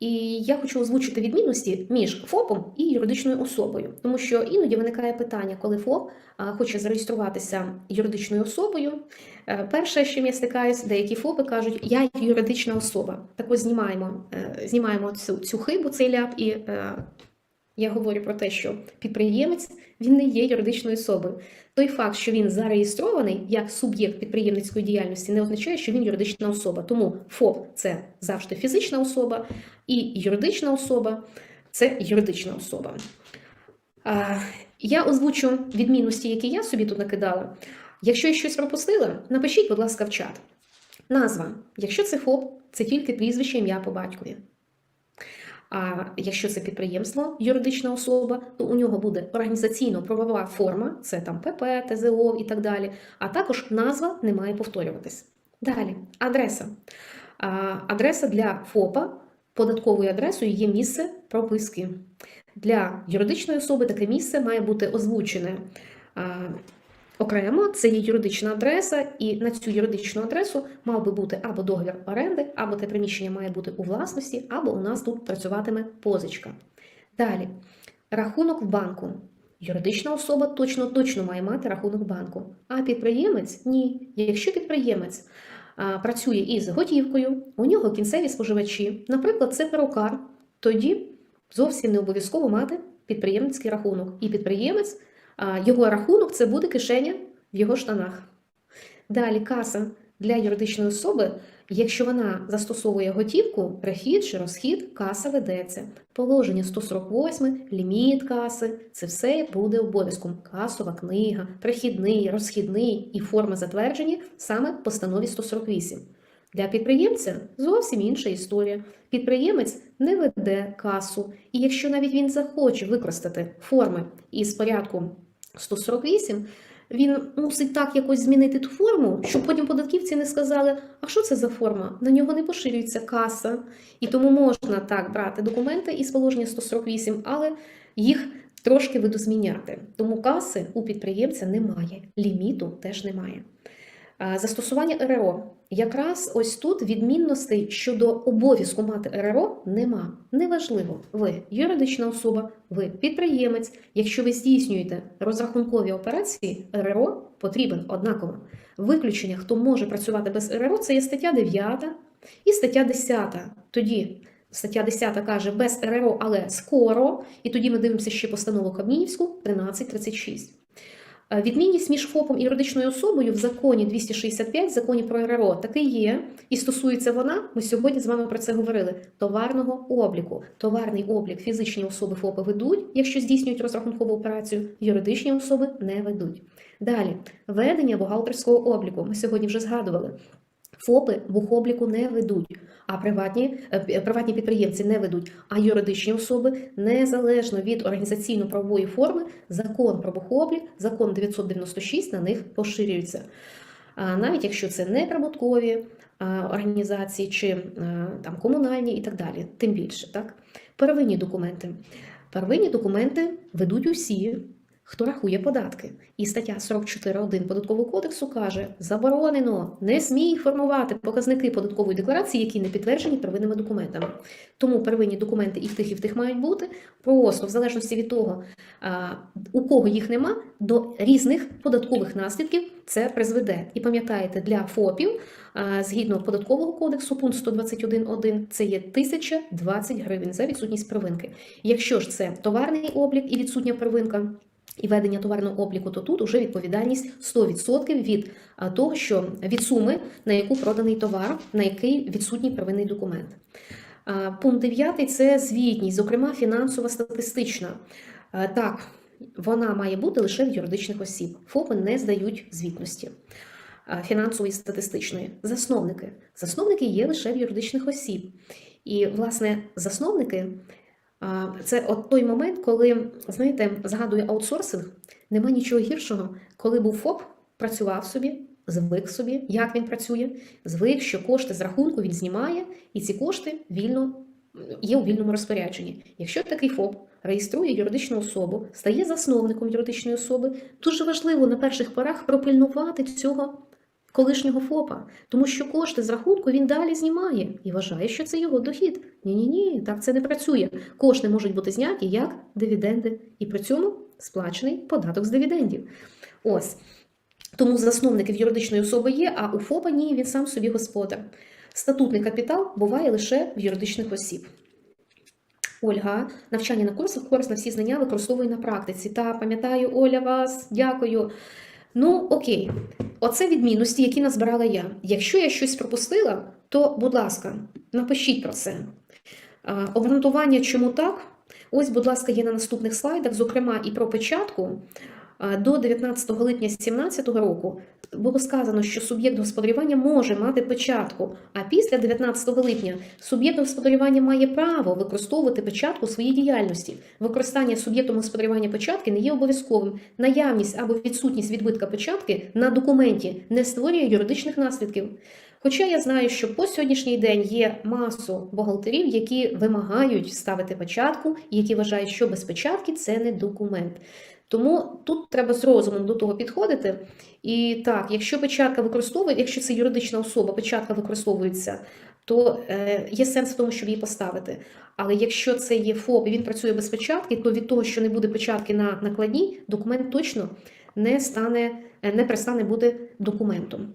І я хочу озвучити відмінності між ФОПом і юридичною особою, тому що іноді виникає питання, коли ФОП хоче зареєструватися юридичною особою. Е, Перше, чим я стикаюся, деякі ФОПи кажуть, я юридична особа. Так ось знімаємо, е, знімаємо цю, цю хибу, цей ляп, і е, я говорю про те, що підприємець він не є юридичною особою. Той факт, що він зареєстрований як суб'єкт підприємницької діяльності, не означає, що він юридична особа. Тому ФОП це завжди фізична особа, і юридична особа це юридична особа. Я озвучу відмінності, які я собі тут накидала. Якщо я щось пропустила, напишіть, будь ласка, в чат. Назва. Якщо це ФОП, це тільки прізвище ім'я по батькові. А якщо це підприємство, юридична особа, то у нього буде організаційно-правова форма, це там ПП, ТЗО і так далі. А також назва не має повторюватись. Далі, адреса. Адреса для ФОПа податковою адресою є місце прописки. Для юридичної особи таке місце має бути озвучене окремо. Це є юридична адреса, і на цю юридичну адресу мав би бути або договір оренди, або те приміщення має бути у власності, або у нас тут працюватиме позичка. Далі, рахунок в банку. Юридична особа точно точно має мати рахунок банку. А підприємець ні. Якщо підприємець а, працює із готівкою, у нього кінцеві споживачі, наприклад, це перукар, тоді зовсім не обов'язково мати підприємницький рахунок. І підприємець, його рахунок це буде кишеня в його штанах. Далі каса для юридичної особи, якщо вона застосовує готівку, прихід чи розхід, каса ведеться. Положення 148, ліміт каси це все буде обов'язком. Касова книга, прихідний, розхідний і форми затверджені саме в постанові 148. Для підприємця зовсім інша історія. Підприємець не веде касу, і якщо навіть він захоче використати форми із порядку 148, він мусить так якось змінити ту форму, щоб потім податківці не сказали, а що це за форма? На нього не поширюється каса. І тому можна так брати документи із положення 148, але їх трошки видозміняти. Тому каси у підприємця немає, ліміту теж немає. Застосування РРО. Якраз ось тут відмінностей щодо обов'язку мати РРО нема. Неважливо, ви юридична особа, ви підприємець. Якщо ви здійснюєте розрахункові операції, РРО потрібен однаково. Виключення, хто може працювати без РРО, це є стаття 9 і стаття 10. Тоді стаття 10 каже без РРО, але скоро. І тоді ми дивимося ще постанову Кабмінівську 1336. Е, Відмінність між ФОПом і юридичною особою в законі 265, в законі про РРО, таки є, і стосується вона, ми сьогодні з вами про це говорили, товарного обліку. Товарний облік фізичні особи ФОПи ведуть, якщо здійснюють розрахункову операцію, юридичні особи не ведуть. Далі, ведення бухгалтерського обліку. Ми сьогодні вже згадували. ФОПи бухобліку не ведуть, а приватні, е, приватні підприємці не ведуть, а юридичні особи незалежно від організаційно-правової форми, закон про бухоблік, закон 996 на них поширюється. Навіть якщо це не прибуткові організації чи е, там комунальні і так далі, тим більше так. Первинні документи. Первинні документи ведуть усі, хто рахує податки. І стаття 44.1 податкового кодексу каже: заборонено не смій формувати показники податкової декларації, які не підтверджені первинними документами. Тому первинні документи і в тих, і в тих мають бути. Просто в залежності від того, у кого їх нема, до різних податкових наслідків це призведе. І пам'ятаєте, для ФОПів згідно податкового кодексу, пункт 121.1, це є 1020 гривень за відсутність первинки. Якщо ж це товарний облік і відсутня первинка. І ведення товарного обліку, то тут уже відповідальність 100% від того, що від суми, на яку проданий товар, на який відсутній первинний документ. Пункт 9 – це звітність, зокрема фінансова статистична. Так, вона має бути лише в юридичних осіб. ФОПи не здають звітності фінансової статистичної. Засновники. Засновники є лише в юридичних осіб. І, власне, засновники Це от той момент, коли, знаєте, згадую аутсорсинг, нема нічого гіршого, коли був ФОП, працював собі, звик собі, як він працює, звик, що кошти з рахунку він знімає, і ці кошти вільно є у вільному розпорядженні. Якщо такий ФОП реєструє юридичну особу, стає засновником юридичної особи, дуже важливо на перших порах пропильнувати цього колишнього ФОПа, тому що кошти з рахунку він далі знімає і вважає, що це його дохід. Ні-ні ні, так це не працює. Кошти можуть бути зняті як дивіденди, і при цьому сплачений податок з дивідендів. Ось. Тому засновників юридичної особи є, а у ФОПа ні, він сам собі господар. Статутний капітал буває лише в юридичних осіб. Ольга, навчання на курсах, корисно всі знання використовую на практиці. Та пам'ятаю, Оля вас, дякую. Ну, окей, оце відмінності, які назбирала я. Якщо я щось пропустила, то, будь ласка, напишіть про це. Обґрунтування, чому так? Ось, будь ласка, є на наступних слайдах, зокрема, і про печатку. До 19 липня 2017 року було сказано, що суб'єкт господарювання може мати печатку, а після 19 липня суб'єкт господарювання має право використовувати печатку у своїй діяльності. Використання суб'єктом господарювання печатки не є обов'язковим. Наявність або відсутність відбитка печатки на документі не створює юридичних наслідків. Хоча я знаю, що по сьогоднішній день є масу бухгалтерів, які вимагають ставити печатку, і які вважають, що без печатки це не документ. Тому тут треба з розумом до того підходити. І так, якщо печатка використовує, якщо це юридична особа, печатка використовується, то е, є сенс в тому, щоб її поставити. Але якщо це є ФОП і він працює без печатки, то від того, що не буде печатки на накладній, документ точно не стане, е, не перестане бути документом.